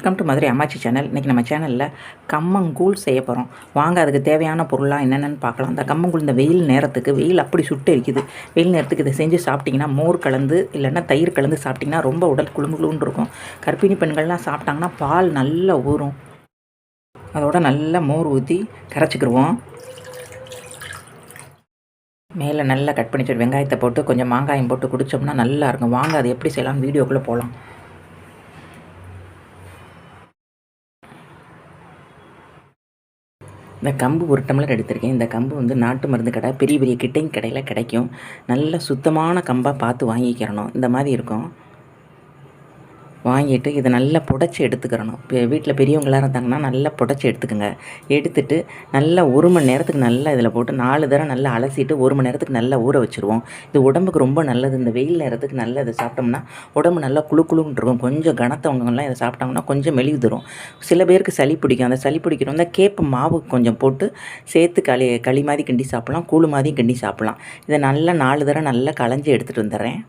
Welcome to Madurai அம்மாச்சி channel இன்றைக்கி நம்ம சேனலில் கம்மங்கூழ் செய்ய போகிறோம் வாங்க அதுக்கு தேவையான பொருளாக என்னென்னு பார்க்கலாம். அந்த கம்மங்கூழ் இந்த வெயில் நேரத்துக்கு வெயில் அப்படி சுட்டு இருக்குது வெயில் நேரத்துக்கு இதை செஞ்சு சாப்பிட்டிங்கன்னா மோர் கலந்து இல்லைன்னா தயிர் கலந்து சாப்பிட்டிங்கன்னா ரொம்ப உடல் குழும்பு குளுன்னு இருக்கும். கர்ப்பிணி பெண்கள்லாம் சாப்பிட்டாங்கன்னா பால் நல்லா ஊறும். அதோட நல்லா மோர் ஊற்றி கரைச்சிக்கிடுவோம் மேலே நல்லா கட் பண்ணி வெங்காயத்தை போட்டு கொஞ்சம் மாங்காயம் போட்டு குடித்தோம்னா நல்லா இருக்கும். வாங்க அது எப்படி செய்யலாம் வீடியோக்குள்ளே போகலாம் இந்த கம்பு ஒரு டம்ளர் எடுத்திருக்கேன். இந்த கம்பு வந்து நாட்டு மருந்து கடை பெரிய பெரிய கிட்டைங் கடையில் கிடைக்கும். நல்ல சுத்தமான கம்பாக பார்த்து வாங்கிக்கிறணும். இந்த மாதிரி இருக்கும். வாங்கிட்டு இதை நல்லா புடச்சி எடுத்துக்கிறணும். இப்போ வீட்டில் பெரியவங்களாக இருந்தாங்கன்னா நல்லா புடச்சி எடுத்துக்கோங்க. எடுத்துட்டு நல்லா ஒரு மணி நேரத்துக்கு நல்லா இதில் போட்டு நாலு தடவை நல்லா அலசிட்டு ஒரு மணி நேரத்துக்கு நல்லா ஊற வச்சுருவோம். இது உடம்புக்கு ரொம்ப நல்லது. இந்த வெயில் நேரத்துக்கு நல்லா இதை சாப்பிட்டோம்னா உடம்பு நல்லா குழு குழுன்னு இருக்கும். கொஞ்சம் கனத்தவங்கலாம் இதை சாப்பிட்டாங்கன்னா கொஞ்சம் மெலிவு தரும் சில பேருக்கு சளி பிடிக்கும். அந்த சளி பிடிக்கணும் இந்த கேப்பு மாவு கொஞ்சம் போட்டு சேர்த்து களி களி மாதிரி கிண்டி சாப்பிட்லாம். கூழு மாதிரி கிண்டி சாப்பிட்லாம். இதை நல்லா நாலு தடவை நல்லா களைஞ்சி எடுத்துகிட்டு வந்துடுறேன்.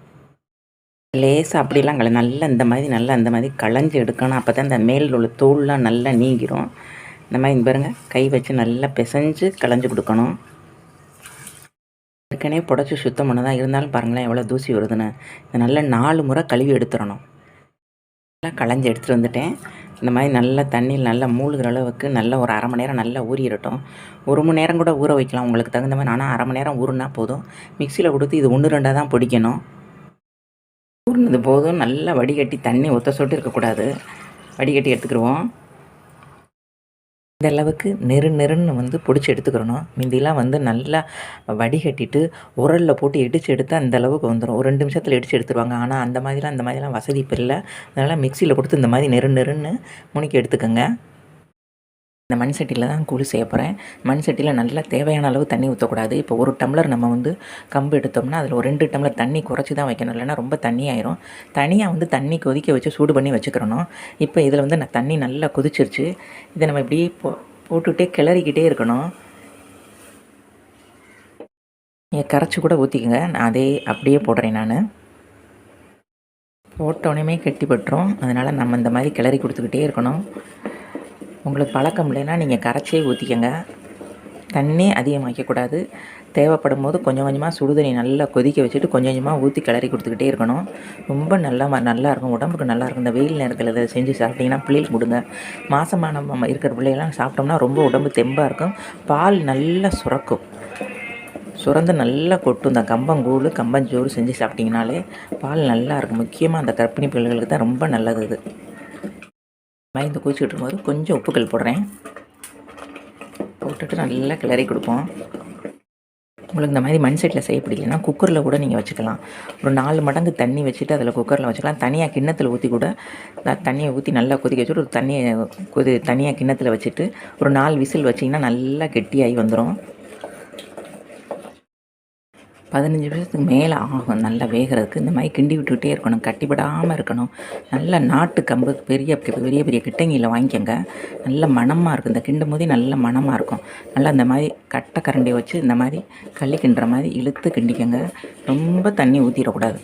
லேசாக அப்படிலாம் கல நல்லா இந்த மாதிரி நல்லா இந்த மாதிரி களைஞ்சி எடுக்கணும். அப்போ தான் இந்த மேலில் உள்ள தோல்லாம் நல்லா நீங்கிரும். இந்த மாதிரி இந்த பாருங்கள் கை வச்சு நல்லா பிசைஞ்சு களைஞ்சி கொடுக்கணும். ஏற்கனவே புடச்சி சுத்தம் பண்ணதாக இருந்தாலும் பாருங்களேன் எவ்வளோ தூசி வருதுன்னு. இதை நல்லா நாலு முறை கழுவி எடுத்துடணும். நல்லா களைஞ்சி எடுத்துகிட்டு வந்துட்டேன். இந்த மாதிரி நல்லா தண்ணியில் நல்லா மூழ்கிற அளவுக்கு நல்லா ஒரு அரை மணி நேரம் நல்லா ஊறிடட்டும். ஒரு மணி நேரம் கூட ஊற வைக்கலாம். உங்களுக்கு தகுந்த மாதிரி ஆனால் அரை மணி நேரம் ஊறுனா போதும். மிக்சியில் கொடுத்து இது ஒன்று ரெண்டாக தான் பிடிக்கணும். ஊறினது போதும். நல்லா வடிகட்டி தண்ணி ஒத்த சொட்டு இருக்கக்கூடாது வடிகட்டி எடுத்துக்கிடுவோம் இந்த அளவுக்கு நெரு நெருன்னு வந்து பிடிச்சி எடுத்துக்கிறணும். முந்திலாம் வந்து நல்லா வடிகட்டிட்டு உரலில் போட்டு இடித்து எடுத்தால் அந்த அளவுக்கு வந்துடும் ஒரு ரெண்டு நிமிஷத்தில் இடித்து எடுத்துருவாங்க. ஆனால் அந்த மாதிரிலாம் அந்த மாதிரிலாம் வசதி இப்போ இல்லை. அதனால் மிக்சியில் கொடுத்து இந்த மாதிரி நெரு நெருன்னு முனிக்கி எடுத்துக்கோங்க. இந்த மண் சட்டியில் தான் கூழ் செய்ய போகிறேன் மண் சட்டியில் நல்லா தேவையான அளவு தண்ணி ஊற்றக்கூடாது இப்போ ஒரு டம்ளர் நம்ம வந்து கம்பு எடுத்தோம்னா அதில் ஒரு ரெண்டு டம்ளர் தண்ணி குறைச்சி தான் வைக்கணும். இல்லைன்னா ரொம்ப தண்ணி ஆயிரும் தனியாக வந்து தண்ணி கொதிக்க வச்சு சூடு பண்ணி வச்சுக்கிறணும். இப்போ இதில் வந்து நான் தண்ணி நல்லா கொதிச்சிருச்சு. இதை நம்ம இப்படியே போ போட்டுகிட்டே கிளறிக்கிட்டே இருக்கணும். நீங்கள் கரைச்சி கூட ஊற்றிக்கோங்க நான் அதே அப்படியே போடுறேன் நான். போட்டோடனே கெட்டி பட்டுரும் அதனால் நம்ம இந்த மாதிரி கிளறி கொடுத்துக்கிட்டே இருக்கணும். உங்களுக்கு பழக்கம் இல்லைன்னா நீங்கள் கரைச்சியே ஊற்றிக்கங்க தண்ணி அதிகமாக்கக்கூடாது தேவைப்படும் போது கொஞ்சம் கொஞ்சமாக சுடுதண்ணி நல்லா கொதிக்க வச்சுட்டு கொஞ்சம் கொஞ்சமாக ஊற்றி கிளறி கொடுத்துக்கிட்டே இருக்கணும். ரொம்ப நல்லா நல்லா இருக்கும். உடம்புக்கு நல்லா இருக்கும். இந்த வெயில் நேரத்தில் இதை செஞ்சு சாப்பிட்டிங்கன்னா பிள்ளைகளுக்கு கொடுங்க. மாதமான இருக்கிற பிள்ளைகள்லாம் சாப்பிட்டோம்னா ரொம்ப உடம்பு தெம்பாக இருக்கும். பால் நல்லா சுரக்கும். சுரந்து நல்லா கொட்டும். இந்த கம்பங்கூழ் கம்பஞ்சோறு செஞ்சு சாப்பிட்டிங்கனாலே பால் நல்லா இருக்கும். முக்கியமாக அந்த கர்ப்பிணி பிள்ளைகளுக்கு தான் ரொம்ப நல்லது இது. மயந்து கொதிச்சுட்டு இருக்கும்போது கொஞ்சம் உப்புக்கல் போடுறேன். போட்டுட்டு நல்லா கிளறி கொடுப்போம். உங்களுக்கு இந்த மாதிரி மண் செட்டில் செய்ய பிடிக்கலன்னா குக்கரில் கூட நீங்கள் வச்சுக்கலாம். ஒரு நாலு மடங்கு தண்ணி வச்சுட்டு அதில் குக்கரில் வச்சுக்கலாம். தனியாக கிண்ணத்தில் ஊற்றி கூட தண்ணியை ஊற்றி நல்லா கொதிக்க வச்சுட்டு ஒரு தண்ணியை கொதி தனியாக கிண்ணத்தில் வச்சுட்டு ஒரு நாலு விசில் வச்சிங்கன்னா நல்லா கெட்டியாகி வந்துடும் பதினஞ்சு நிமிஷத்துக்கு மேலே ஆகும். நல்லா வேகிறதுக்கு இந்த மாதிரி கிண்டி விட்டுக்கிட்டே இருக்கணும். கட்டிப்படாமல் இருக்கணும். நல்ல நாட்டு கம்பு பெரிய பெரிய பெரிய கிட்டங்கியில் வாங்கிக்கோங்க. நல்ல மணமாக இருக்கும். இந்த கிண்டும் போதே நல்ல மணமாக இருக்கும். நல்லா இந்த மாதிரி கட்டை கரண்டியை வச்சு இந்த மாதிரி களி கிண்டுற மாதிரி இழுத்து கிண்டிக்கோங்க. ரொம்ப தண்ணி ஊற்றிடக்கூடாது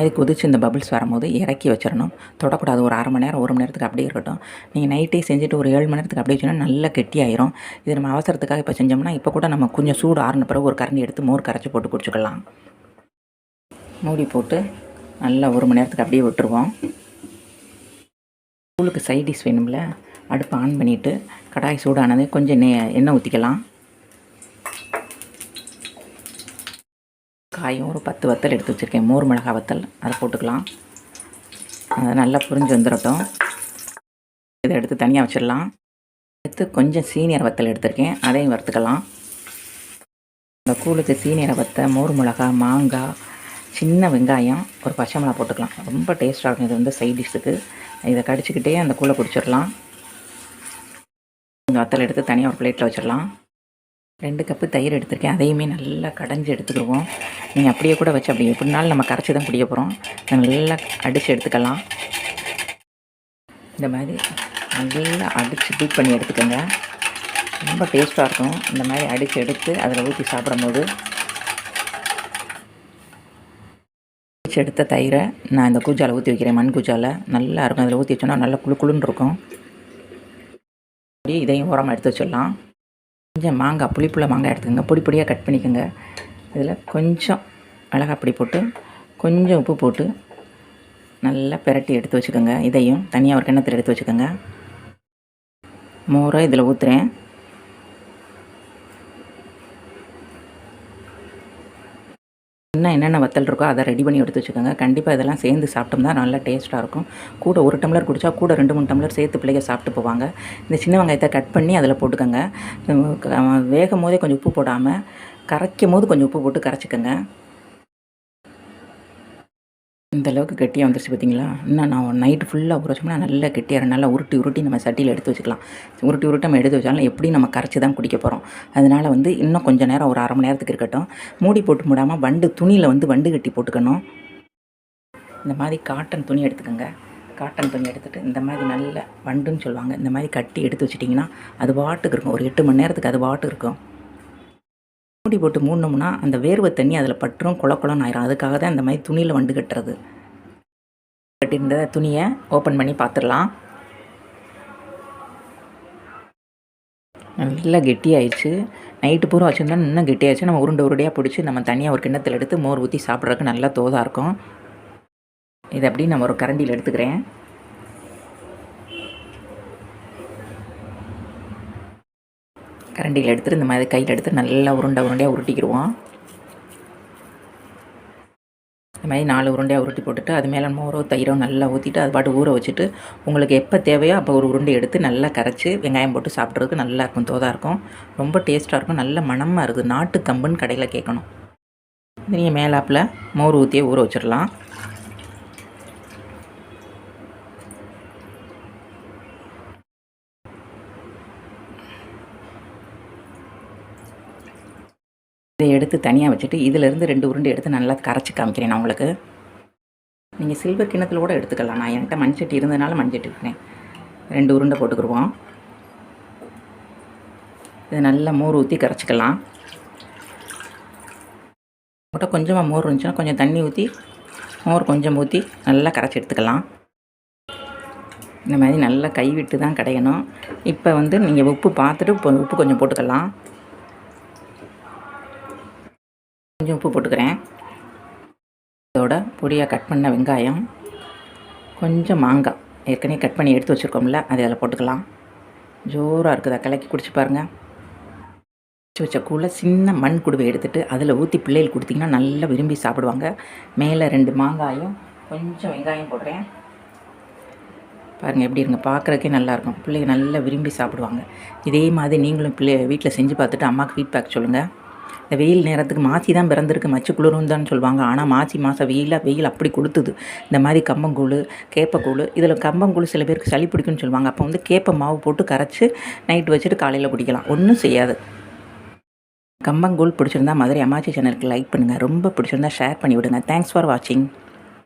அது கொதிச்சு இந்த பபிள்ஸ் வரும்போது இறக்கி வச்சிடணும். தொடக்கூடாது. ஒரு அரை மணி நேரம் ஒரு மணி நேரத்துக்கு அப்படியே இருக்கட்டும். நீங்கள் நைட்டே செஞ்சுட்டு ஒரு ஏழு மணி நேரத்துக்கு அப்படியே வச்சோன்னா நல்லா கெட்டியாயிரும். இது நம்ம அவசரத்துக்காக இப்போ செஞ்சோம்னா இப்போ கூட நம்ம கொஞ்சம் சூடு ஆறின பிறகு ஒரு கரண்டி எடுத்து மோர் கரைச்சி போட்டு குடிச்சுக்கலாம். மூடி போட்டு நல்லா ஒரு மணி நேரத்துக்கு அப்படியே விட்டுருவோம். ஸ்கூலுக்கு சைடிஷ் வேணும்ல அடுப்பு ஆன் பண்ணிவிட்டு கடாய் சூடானது கொஞ்சம் எண்ணெய் ஊற்றிக்கலாம் காயும் ஒரு பத்து வத்தல் எடுத்து வச்சுருக்கேன். மோர் மிளகா வத்தல். அதை போட்டுக்கலாம். அதை நல்லா புரிஞ்சு வந்துடட்டும். இதை எடுத்து தனியாக வச்சிடலாம். எடுத்து கொஞ்சம் சீனியர் வத்தல் எடுத்திருக்கேன். அதையும் வறுத்துக்கலாம். இந்த கூழுக்கு சீனியரை வத்தை மோர் மிளகா மாங்காய் சின்ன வெங்காயம் ஒரு பச்சை மிளகா போட்டுக்கலாம். ரொம்ப டேஸ்ட்டாக இருக்கும். இது வந்து சைட் டிஷ்ஷுக்கு. இதை கடிச்சிக்கிட்டே அந்த கூழை குடிச்சிடலாம். இந்த வத்தல் எடுத்து தனியாக ஒரு பிளேட்டில் வச்சிடலாம். ரெண்டு கப்பு தயிர் எடுத்திருக்கேன். அதையுமே நல்லா கடைஞ்சி எடுத்துக்கிடுவோம். நீங்கள் அப்படியே கூட வச்சு அப்படி எப்படினாலும் நம்ம கரைச்சி தான் குடிக்க போகிறோம் நல்லா அடித்து எடுத்துக்கலாம். இந்த மாதிரி நல்லா அடித்து பீட் பண்ணி எடுத்துக்கோங்க. ரொம்ப டேஸ்ட்டாக இருக்கும். இந்த மாதிரி அடித்து எடுத்து அதில் ஊற்றி சாப்பிடும்போது. அடித்து எடுத்த தயிரை நான் இந்த கூஜாவில் ஊற்றி வைக்கிறேன். மண் கூஜாவில் நல்லா இருக்கும். அதில் ஊற்றி வச்சோன்னா நல்லா குளு குழுன்னு இருக்கும். அப்படியே இதையும் உரமாக எடுத்து வச்சிடலாம். கொஞ்சம் மாங்காய் புளிப்புள்ள மாங்காய் எடுத்துக்கோங்க. பொடி பொடியாக கட் பண்ணிக்கோங்க. இதில் கொஞ்சம் மிளகாய் பொடி போட்டு கொஞ்சம் உப்பு போட்டு நல்லா பிரட்டி எடுத்து வச்சுக்கோங்க. இதையும் தனியாக ஒரு கிணத்துல எடுத்து வச்சுக்கோங்க. மோரை இதில் ஊற்றுறேன் இன்னும் என்னென்ன வத்தல் இருக்கோ அதை ரெடி பண்ணி எடுத்து வச்சுக்கோங்க. கண்டிப்பாக இதெல்லாம் சேர்ந்து சாப்பிட்டோம்னா நல்லா டேஸ்ட்டாக இருக்கும். கூட ஒரு டம்ளர் குடித்தா கூட ரெண்டு மூணு டம்ளர் சேர்த்து பிள்ளைங்க சாப்பிட்டு போவாங்க. இந்த சின்ன வெங்காயத்தை கட் பண்ணி அதில் போட்டுக்கோங்க. வேகும் போதே கொஞ்சம் உப்பு போடாமல் கரைக்கும் போது கொஞ்சம் உப்பு போட்டு கரைச்சிக்கோங்க. இந்த அளவுக்கு கெட்டியாக வந்துருச்சு பார்த்தீங்களா இன்னும் நான் நைட்டு ஃபுல்லாக உரைச்சோம்னா நல்லா கெட்டியாக நல்லா உருட்டி உருட்டி நம்ம சட்டியில் எடுத்து வச்சுக்கலாம். உருட்டி உருட்டி நம்ம எடுத்து வச்சாலும் எப்படி நம்ம கரைச்சி தான் குடிக்க போகிறோம் அதனால் வந்து இன்னும் கொஞ்சம் நேரம் ஒரு அரை மணி நேரத்துக்கு இருக்கட்டும். மூடி போட்டு மூடாமல் வண்டு துணியில் வந்து வண்டு கட்டி போட்டுக்கணும். இந்த மாதிரி காட்டன் துணி எடுத்துக்கோங்க. காட்டன் துணி எடுத்துகிட்டு இந்த மாதிரி நல்ல வண்டுன்னு சொல்லுவாங்க. இந்த மாதிரி கட்டி எடுத்து வச்சிட்டிங்கன்னா அது வாட்டுக்கு இருக்கும். ஒரு எட்டு மணி நேரத்துக்கு அது வாட்டு இருக்கும். மூடி போட்டு மூடினோம்னா அந்த வேர்வை தண்ணி அதில் பற்றும் குள குளம்னு ஆயிரும். அதுக்காக தான் இந்த மாதிரி துணியில் வண்டு கட்டுறது. கட்டியிருந்த துணியை ஓப்பன் பண்ணி பார்த்துடலாம் நல்லா கெட்டியாயிடுச்சு நைட்டு பூரா வச்சுருந்தா இன்னும் கெட்டியாச்சு நம்ம உருண்டை உருண்டையாக பிடிச்சி நம்ம தனியாக ஒரு கிண்ணத்தில் எடுத்து மோர் ஊற்றி சாப்பிட்றதுக்கு நல்லா தோதாக இருக்கும். இதை அப்படி நம்ம ஒரு கரண்டியில் எடுத்துக்கிறேன். கரண்டியில் எடுத்துகிட்டு இந்த மாதிரி கையில் எடுத்து நல்லா உருண்டை உருண்டையாக உருட்டிக்கிடுவோம். இந்த மாதிரி நாலு உருண்டையாக உருட்டி போட்டுட்டு அது மேலே மோரோ தயிரோ நல்லா ஊற்றிட்டு அது பாட்டு ஊற வச்சுட்டு உங்களுக்கு எப்போ தேவையோ அப்போ ஒரு உருண்டை எடுத்து நல்லா கரைச்சி வெங்காயம் போட்டு சாப்பிட்றதுக்கு நல்லா இருக்கும் தோதாக இருக்கும். ரொம்ப டேஸ்ட்டாக இருக்கும் நல்ல மணமாக இருக்குது. நாட்டு கம்புன்னு கடையில் கேட்கணும் நீங்கள் மேலாப்பில் மோர் ஊற்றியே ஊற வச்சிடலாம் இதை எடுத்து தனியாக வச்சுட்டு இதிலேருந்து ரெண்டு உருண்டை எடுத்து நல்லா கரைச்சி காமிக்கிறேன் நான் உங்களுக்கு. நீங்கள் சில்வர் கிணத்துல கூட எடுத்துக்கலாம். நான் என்கிட்ட மண்சட்டி இருந்ததுனால மண்சட்டி இருக்கிறேன் ரெண்டு உருண்டை போட்டுக்கிடுவோம் இதை நல்லா மோர் ஊற்றி கரைச்சிக்கலாம். கூட கொஞ்சமாக மோர் இருந்துச்சுன்னா கொஞ்சம் தண்ணி ஊற்றி மோர் கொஞ்சம் ஊற்றி நல்லா கரைச்சி எடுத்துக்கலாம். இந்த மாதிரி நல்லா கைவிட்டு தான் கடையணும். இப்போ வந்து நீங்கள் உப்பு பார்த்துட்டு உப்பு கொஞ்சம் போட்டுக்கலாம். கொஞ்சம் உப்பு போட்டுக்கிறேன். இதோட பொடியாக கட் பண்ண வெங்காயம் கொஞ்சம் மாங்காய் ஏற்கனவே கட் பண்ணி எடுத்து வச்சுருக்கோம்ல அதை அதில் போட்டுக்கலாம். ஜோராக இருக்குதா கலக்கி குடிச்சு பாருங்கள் குடிச்சு வச்ச கூழ சின்ன மண் குடுவை எடுத்துகிட்டு அதில் ஊற்றி பிள்ளைகள் கொடுத்திங்கன்னா நல்லா விரும்பி சாப்பிடுவாங்க. மேலே ரெண்டு மாங்காயும் கொஞ்சம் வெங்காயம் போடுறேன். பாருங்கள் எப்படி இருங்க பார்க்குறக்கே நல்லாயிருக்கும் பிள்ளைங்க நல்லா விரும்பி சாப்பிடுவாங்க. இதே மாதிரி நீங்களும் பிள்ளை வீட்டில் செஞ்சு பார்த்துட்டு அம்மாவுக்கு ஃபீட்பேக் சொல்லுங்கள் இந்த வெயில் நேரத்துக்கு மாசி தான் பிறந்திருக்கு மச்சு குளிரும் தான் சொல்லுவாங்க. ஆனால் மாசி மாதம் வெயிலாக வெயில் அப்படி கொடுத்துது இந்த மாதிரி கம்பங்கூழ் கேப்பக்கூழ் இதில் கம்பங்கூழ் சில பேருக்கு சளி பிடிக்கும்னு சொல்லுவாங்க. அப்போ வந்து கேப்ப மாவு போட்டு கரைச்சி நைட் வச்சுட்டு காலையில் குடிக்கலாம். ஒன்றும் செய்யாது. கம்பங்கூழ் பிடிச்சிருந்தா மதுரை அம்மாச்சி சேனலுக்கு லைக் பண்ணுங்கள் ரொம்ப பிடிச்சிருந்தா ஷேர் பண்ணிவிடுங்க. தேங்க்ஸ் ஃபார் வாட்சிங்